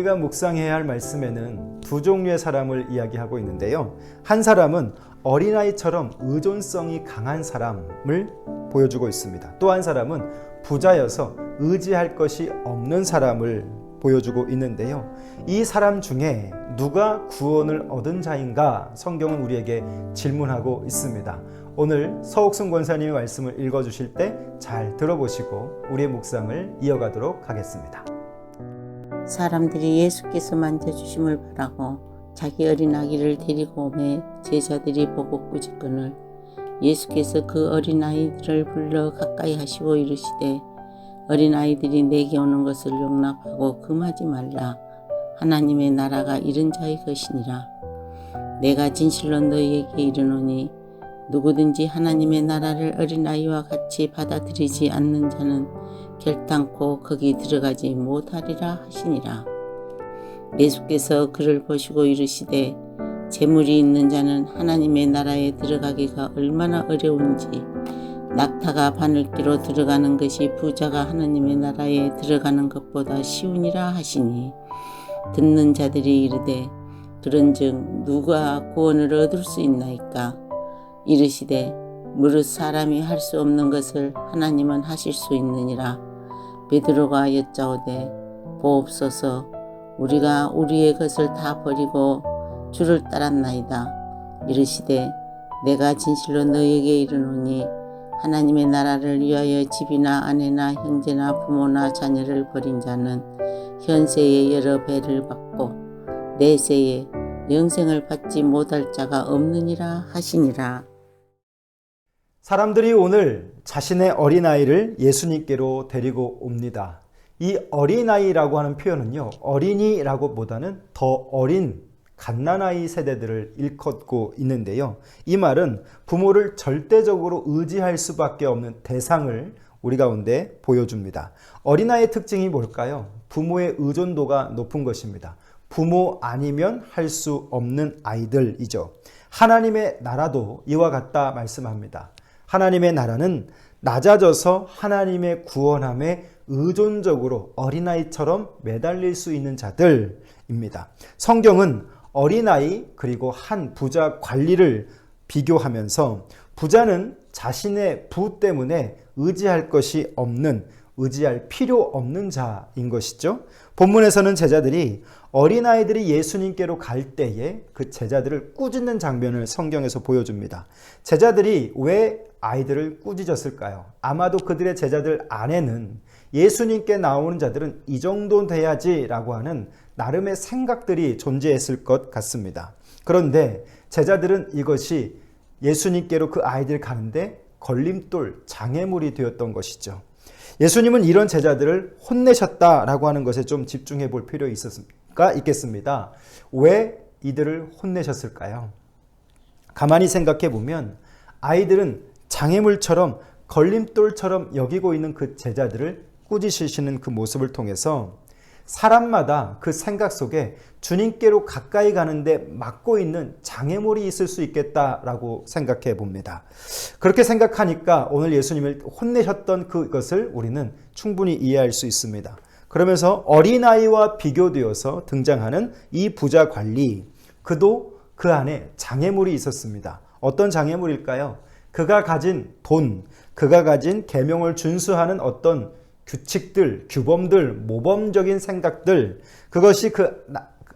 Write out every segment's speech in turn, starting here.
우리가 묵상해야 할 말씀에는 두 종류의 사람을 이야기하고 있는데요. 한 사람은 어린아이처럼 의존성이 강한 사람을 보여주고 있습니다. 또 한 사람은 부자여서 의지할 것이 없는 사람을 보여주고 있는데요. 이 사람 중에 누가 구원을 얻은 자인가 성경은 우리에게 질문하고 있습니다. 오늘 서옥순 권사님의 말씀을 읽어 주실 때 잘 들어보시고 우리의 묵상을 이어가도록 하겠습니다. 사람들이 예수께서 만져주심을 바라고 자기 어린 아기를 데리고 오매 제자들이 보고 꾸짖거늘 예수께서 그 어린 아이들을 불러 가까이 하시고 이르시되 어린 아이들이 내게 오는 것을 용납하고 금하지 말라. 하나님의 나라가 이른 자의 것이니라. 내가 진실로 너희에게 이르노니 누구든지 하나님의 나라를 어린아이와 같이 받아들이지 않는 자는 결단코 거기 들어가지 못하리라 하시니라. 예수께서 그를 보시고 이르시되 재물이 있는 자는 하나님의 나라에 들어가기가 얼마나 어려운지 낙타가 바늘기로 들어가는 것이 부자가 하나님의 나라에 들어가는 것보다 쉬우니라 하시니 듣는 자들이 이르되 그런즉 누가 구원을 얻을 수 있나이까 이르시되 무릇 사람이 할 수 없는 것을 하나님은 하실 수 있느니라 베드로가 여짜오되 보옵소서 우리가 우리의 것을 다 버리고 주를 따랐나이다 이르시되 내가 진실로 너에게 이르노니 하나님의 나라를 위하여 집이나 아내나 형제나 부모나 자녀를 버린 자는 현세에 여러 배를 받고 내세에 영생을 받지 못할 자가 없느니라 하시니라. 사람들이 오늘 자신의 어린아이를 예수님께로 데리고 옵니다. 이 어린아이라고 하는 표현은요, 어린이라고 보다는 더 어린 갓난아이 세대들을 일컫고 있는데요. 이 말은 부모를 절대적으로 의지할 수밖에 없는 대상을 우리 가운데 보여줍니다. 어린아이의 특징이 뭘까요? 부모의 의존도가 높은 것입니다. 부모 아니면 할 수 없는 아이들이죠. 하나님의 나라도 이와 같다 말씀합니다. 하나님의 나라는 낮아져서 하나님의 구원함에 의존적으로 어린아이처럼 매달릴 수 있는 자들입니다. 성경은 어린아이 그리고 한 부자 관리를 비교하면서 부자는 자신의 부 때문에 의지할 것이 없는 의지할 필요 없는 자인 것이죠. 본문에서는 제자들이 어린아이들이 예수님께로 갈 때에 그 제자들을 꾸짖는 장면을 성경에서 보여줍니다. 제자들이 왜 아이들을 꾸짖었을까요? 아마도 그들의 제자들 안에는 예수님께 나오는 자들은 이 정도 돼야지라고 하는 나름의 생각들이 존재했을 것 같습니다. 그런데 제자들은 이것이 예수님께로 그 아이들 가는데 걸림돌, 장애물이 되었던 것이죠. 예수님은 이런 제자들을 혼내셨다라고 하는 것에 좀 집중해 볼 필요가 있 겠습니다. 왜 이들을 혼내셨을까요? 가만히 생각해 보면 아이들은 장애물처럼 걸림돌처럼 여기고 있는 그 제자들을 꾸짖으시는 그 모습을 통해서 사람마다 그 생각 속에 주님께로 가까이 가는데 막고 있는 장애물이 있을 수 있겠다라고 생각해 봅니다. 그렇게 생각하니까 오늘 예수님을 혼내셨던 그것을 우리는 충분히 이해할 수 있습니다. 그러면서 어린아이와 비교되어서 등장하는 이 부자 관리, 그도 그 안에 장애물이 있었습니다. 어떤 장애물일까요? 그가 가진 돈, 그가 가진 계명을 준수하는 어떤 규칙들, 규범들, 모범적인 생각들, 그것이 그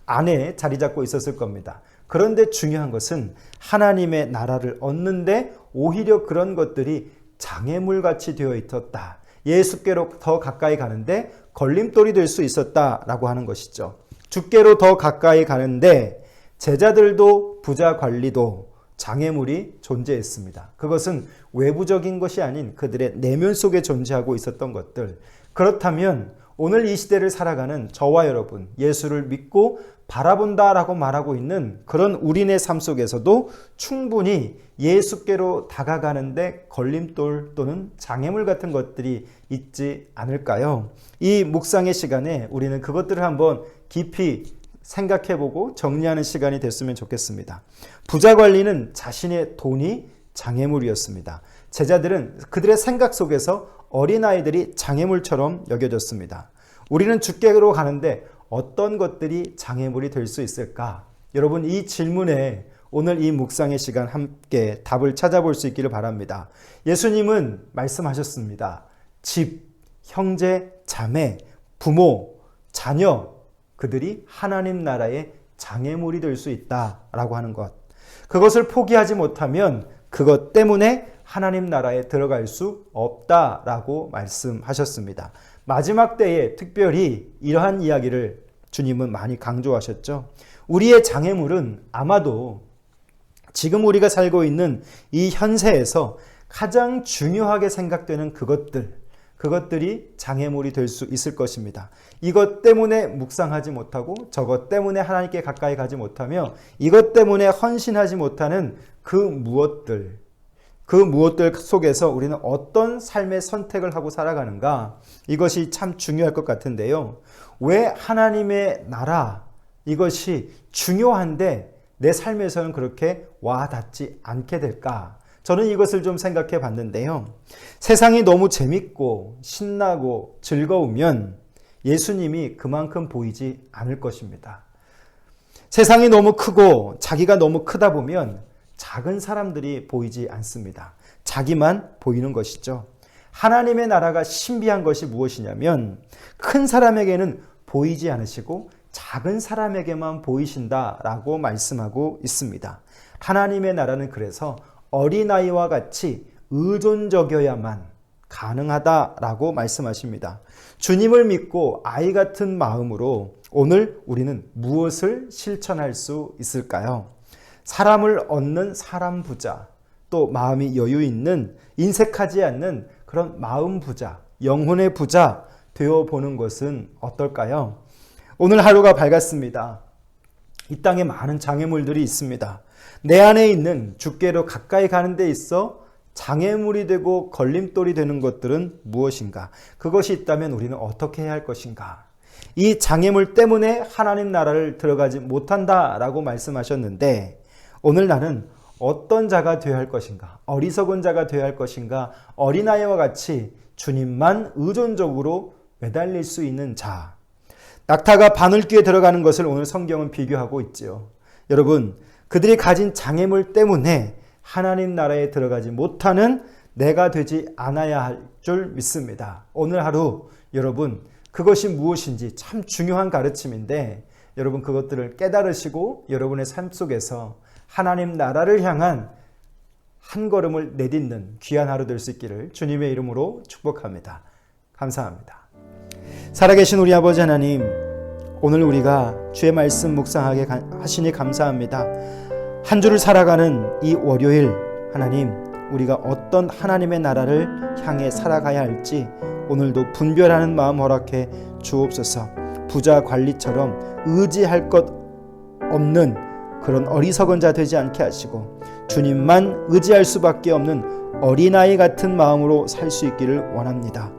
안에 자리 잡고 있었을 겁니다. 그런데 중요한 것은 하나님의 나라를 얻는데 오히려 그런 것들이 장애물 같이 되어 있었다. 예수께로 더 가까이 가는데 걸림돌이 될 수 있었다라고 하는 것이죠. 주께로 더 가까이 가는데 제자들도 부자 관리도 장애물이 존재했습니다. 그것은 외부적인 것이 아닌 그들의 내면 속에 존재하고 있었던 것들. 그렇다면 오늘 이 시대를 살아가는 저와 여러분, 예수를 믿고 바라본다라고 말하고 있는 그런 우리네 삶 속에서도 충분히 예수께로 다가가는데 걸림돌 또는 장애물 같은 것들이 있지 않을까요? 이 묵상의 시간에 우리는 그것들을 한번 깊이 생각해보고 정리하는 시간이 됐으면 좋겠습니다. 부자 관리는 자신의 돈이 장애물이었습니다. 제자들은 그들의 생각 속에서 어린아이들이 장애물처럼 여겨졌습니다. 우리는 주께로 가는데 어떤 것들이 장애물이 될 수 있을까? 여러분 이 질문에 오늘 이 묵상의 시간 함께 답을 찾아볼 수 있기를 바랍니다. 예수님은 말씀하셨습니다. 집, 형제, 자매, 부모, 자녀, 그들이 하나님 나라의 장애물이 될 수 있다라고 하는 것. 그것을 포기하지 못하면 그것 때문에 하나님 나라에 들어갈 수 없다라고 말씀하셨습니다. 마지막 때에 특별히 이러한 이야기를 주님은 많이 강조하셨죠. 우리의 장애물은 아마도 지금 우리가 살고 있는 이 현세에서 가장 중요하게 생각되는 그것들, 그것들이 장애물이 될 수 있을 것입니다. 이것 때문에 묵상하지 못하고 저것 때문에 하나님께 가까이 가지 못하며 이것 때문에 헌신하지 못하는 그 무엇들, 그 무엇들 속에서 우리는 어떤 삶의 선택을 하고 살아가는가 이것이 참 중요할 것 같은데요. 왜 하나님의 나라 이것이 중요한데 내 삶에서는 그렇게 와 닿지 않게 될까? 저는 이것을 좀 생각해 봤는데요. 세상이 너무 재밌고 신나고 즐거우면 예수님이 그만큼 보이지 않을 것입니다. 세상이 너무 크고 자기가 너무 크다 보면 작은 사람들이 보이지 않습니다. 자기만 보이는 것이죠. 하나님의 나라가 신비한 것이 무엇이냐면 큰 사람에게는 보이지 않으시고 작은 사람에게만 보이신다라고 말씀하고 있습니다. 하나님의 나라는 그래서 어린아이와 같이 의존적이어야만 가능하다라고 말씀하십니다. 주님을 믿고 아이 같은 마음으로 오늘 우리는 무엇을 실천할 수 있을까요? 사람을 얻는 사람 부자, 또 마음이 여유 있는 인색하지 않는 그런 마음 부자, 영혼의 부자 되어 보는 것은 어떨까요? 오늘 하루가 밝았습니다. 이 땅에 많은 장애물들이 있습니다. 내 안에 있는 주께로 가까이 가는 데 있어 장애물이 되고 걸림돌이 되는 것들은 무엇인가? 그것이 있다면 우리는 어떻게 해야 할 것인가? 이 장애물 때문에 하나님 나라를 들어가지 못한다라고 말씀하셨는데 오늘 나는 어떤 자가 되어야 할 것인가? 어리석은 자가 되어야 할 것인가? 어린아이와 같이 주님만 의존적으로 매달릴 수 있는 자. 낙타가 바늘귀에 들어가는 것을 오늘 성경은 비교하고 있지요. 여러분, 그들이 가진 장애물 때문에 하나님 나라에 들어가지 못하는 내가 되지 않아야 할 줄 믿습니다. 오늘 하루 여러분 그것이 무엇인지 참 중요한 가르침인데 여러분 그것들을 깨달으시고 여러분의 삶 속에서 하나님 나라를 향한 한 걸음을 내딛는 귀한 하루 될 수 있기를 주님의 이름으로 축복합니다. 감사합니다. 살아계신 우리 아버지 하나님, 오늘 우리가 주의 말씀 묵상하게 하시니 감사합니다. 한 주를 살아가는 이 월요일, 하나님, 우리가 어떤 하나님의 나라를 향해 살아가야 할지 오늘도 분별하는 마음 허락해 주옵소서. 부자 관리처럼 의지할 것 없는 그런 어리석은 자 되지 않게 하시고 주님만 의지할 수밖에 없는 어린아이 같은 마음으로 살 수 있기를 원합니다.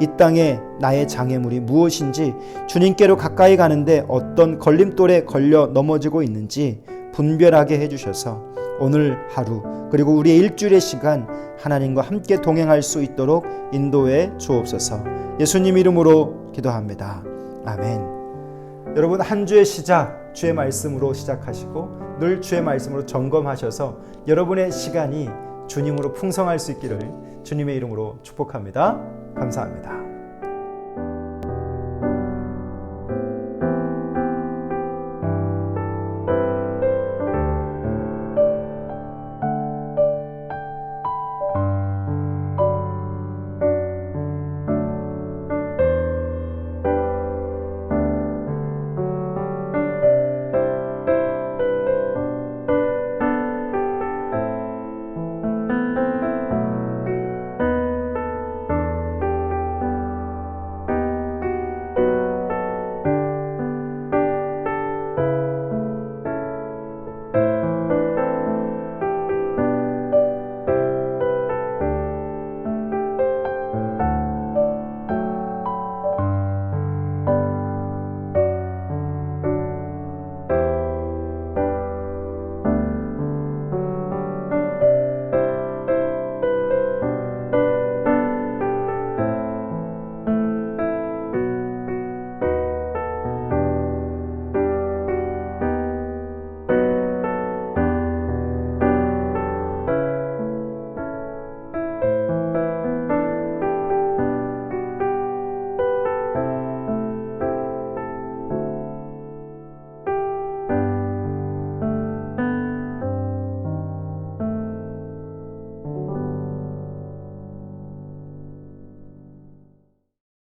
이 땅에 나의 장애물이 무엇인지 주님께로 가까이 가는데 어떤 걸림돌에 걸려 넘어지고 있는지 분별하게 해주셔서 오늘 하루 그리고 우리의 일주일의 시간 하나님과 함께 동행할 수 있도록 인도해 주옵소서 예수님 이름으로 기도합니다. 아멘. 여러분 한 주의 시작 주의 말씀으로 시작하시고 늘 주의 말씀으로 점검하셔서 여러분의 시간이 주님으로 풍성할 수 있기를 주님의 이름으로 축복합니다. 감사합니다.